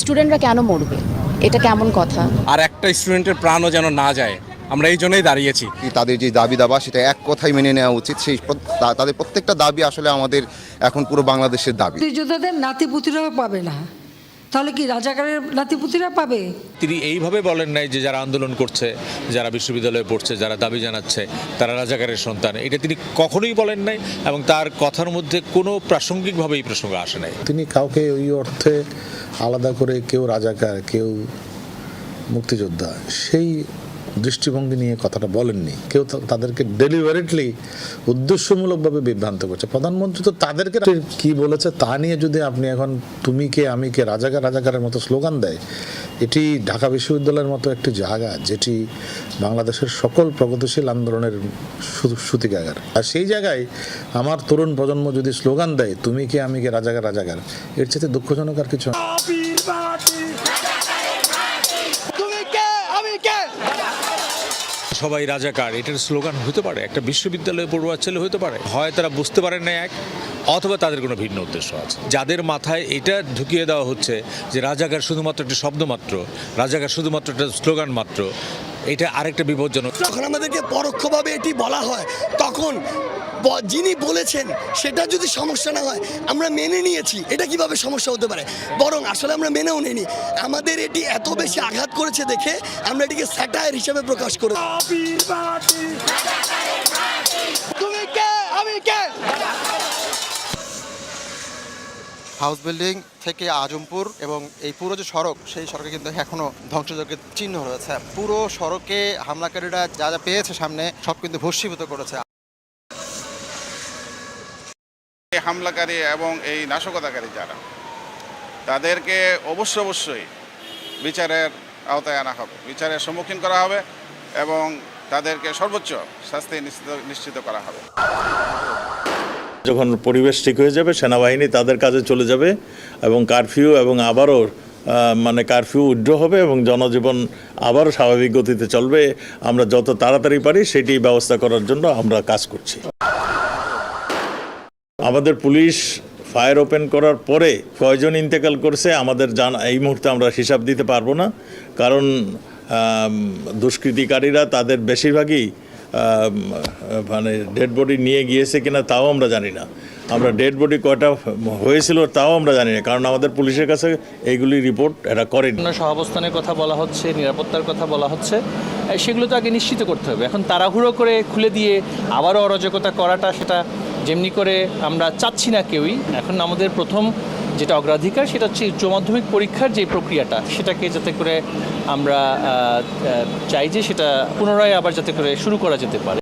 স্টুডেন্টরা কেন মরবে? এটা কেমন কথা? আর একটা স্টুডেন্টের প্রাণও যেন না যায় আমরা এই জন্যই দাঁড়িয়েছি। তাদের যে দাবি দাবা সেটা এক কথাই মেনে নেওয়া উচিত। সেই তাদের প্রত্যেকটা দাবি আসলে আমাদের এখন পুরো বাংলাদেশের দাবি। মুক্তিযোদ্ধাদের নাতিপুতিরাও পাবে না। তাহলে কি রাজাকারের নাতিপুতিরা পাবে? তিনি এইভাবে বলেন নাই যে যারা আন্দোলন করছে যারা বিশ্ববিদ্যালয়ে পড়ছে যারা দাবি জানাচ্ছে তারা রাজাকারের সন্তান। এটা তিনি কখনোই বলেন নাই এবং তার কথার মধ্যে কোনো প্রাসঙ্গিকভাবে এই প্রসঙ্গ আসে নাই। তিনি কাউকে ওই অর্থে আলাদা করে কেউ রাজাকার, কেউ মুক্তিযোদ্ধা, সেই দৃষ্টিভঙ্গি নিয়ে কথাটা বলেননি। কেউ তাদেরকে ডেলিভারেটলি উদ্দেশ্যমূলকভাবে বিভ্রান্ত করছে। প্রধানমন্ত্রী তো তাদেরকে কি বলেছে তা নিয়ে যদি আপনি এখন তুমি কে, আমি কে, রাজাকার, রাজাকারের মতো স্লোগান দেয়, এটি ঢাকা বিশ্ববিদ্যালয়ের মতো একটি জায়গা যেটি বাংলাদেশের সকল প্রগতিশীল আন্দোলনের সূতিকাগার। আর সেই জায়গায় আমার তরুণ প্রজন্ম যদি স্লোগান দেয়, তুমি কে, আমি কে, রাজাকার রাজাকার, এর চেয়ে দুঃখজনক আর কিছু সবাই রাজাকার, এটার স্লোগান হতে পারে, একটা বিশ্ববিদ্যালয়ে পড়ুয়ার ছেলে হতে পারে। হয় তারা বুঝতে পারে না এক, অথবা তাদের কোনো ভিন্ন উদ্দেশ্য আছে। যাদের মাথায় এটা ঢুকিয়ে দেওয়া হচ্ছে যে রাজাকার শুধুমাত্র একটি শব্দ মাত্র রাজাকার শুধুমাত্র একটা স্লোগান মাত্র এটা আরেকটা বিপজ্জনক। যখন আমাদেরকে পরোক্ষভাবে এটি বলা হয় তখন যিনি বলেছেন সেটা যদি সমস্যা না হয় আমরা মেনে নিয়েছি। এটা কীভাবে সমস্যা হতে পারে? বরং আসলে আমরা মেনেও নিইনি। আমাদের এটি এত বেশি আঘাত করেছে দেখে আমরা এটিকে স্যাটায়ার হিসেবে প্রকাশ করে তুমি কে? আমি কে? হাউস বিল্ডিং থেকে আজমপুর এবং এই পুরো যে সড়ক, সেই সড়কে কিন্তু এখনও ধ্বংসযজ্ঞের চিহ্ন রয়েছে। পুরো সড়কে হামলাকারীরা যা যা পেয়েছে সামনে, সব কিন্তু ভস্মীভূত করেছে। হামলাকারী এবং এই নাশকতাকারী যারা, তাদেরকে অবশ্য অবশ্যই বিচারের আওতায় আনা হবে, বিচারের সম্মুখীন করা হবে এবং তাদেরকে সর্বোচ্চ শাস্তি নিশ্চিত নিশ্চিত করা হবে। যখন পরিবেশ ঠিক হয়ে যাবে, সেনাবাহিনী তাদের কাজে চলে যাবে এবং কারফিউ এবং আবারও মানে কারফিউ উড্র হবে এবং জনজীবন আবারও স্বাভাবিক গতিতে চলবে। আমরা যত তাড়াতাড়ি পারি সেটি ব্যবস্থা করার জন্য আমরা কাজ করছি। আমাদের পুলিশ ফায়ার ওপেন করার পরে কয়জন ইন্তেকাল করছে আমাদের জানা, এই মুহূর্তে আমরা হিসাব দিতে পারব না। কারণ দুষ্কৃতিকারীরা তাদের বেশিরভাগই মানে ডেড বডি নিয়ে গিয়েছে কিনা তাও আমরা জানি না। আমরা ডেড বডি কয়টা হয়েছিল তাও আমরা জানি না, কারণ আমাদের পুলিশের কাছে এইগুলি রিপোর্ট এরা করেনি। সহাবস্থানের কথা বলা হচ্ছে, নিরাপত্তার কথা বলা হচ্ছে সেগুলো তো আগে নিশ্চিত করতে হবে। এখন তাড়াহুড়ো করে খুলে দিয়ে আবারও অরাজকতা করাটা, সেটা যেমনি করে আমরা চাচ্ছি না কেউই, এখন আমাদের প্রথম যেটা অগ্রাধিকার, সেটা হচ্ছে উচ্চ মাধ্যমিক পরীক্ষার যে প্রক্রিয়াটা, সেটাকে যাতে করে আমরা চাই যে সেটা পুনরায় আবার যাতে করে শুরু করা যেতে পারে।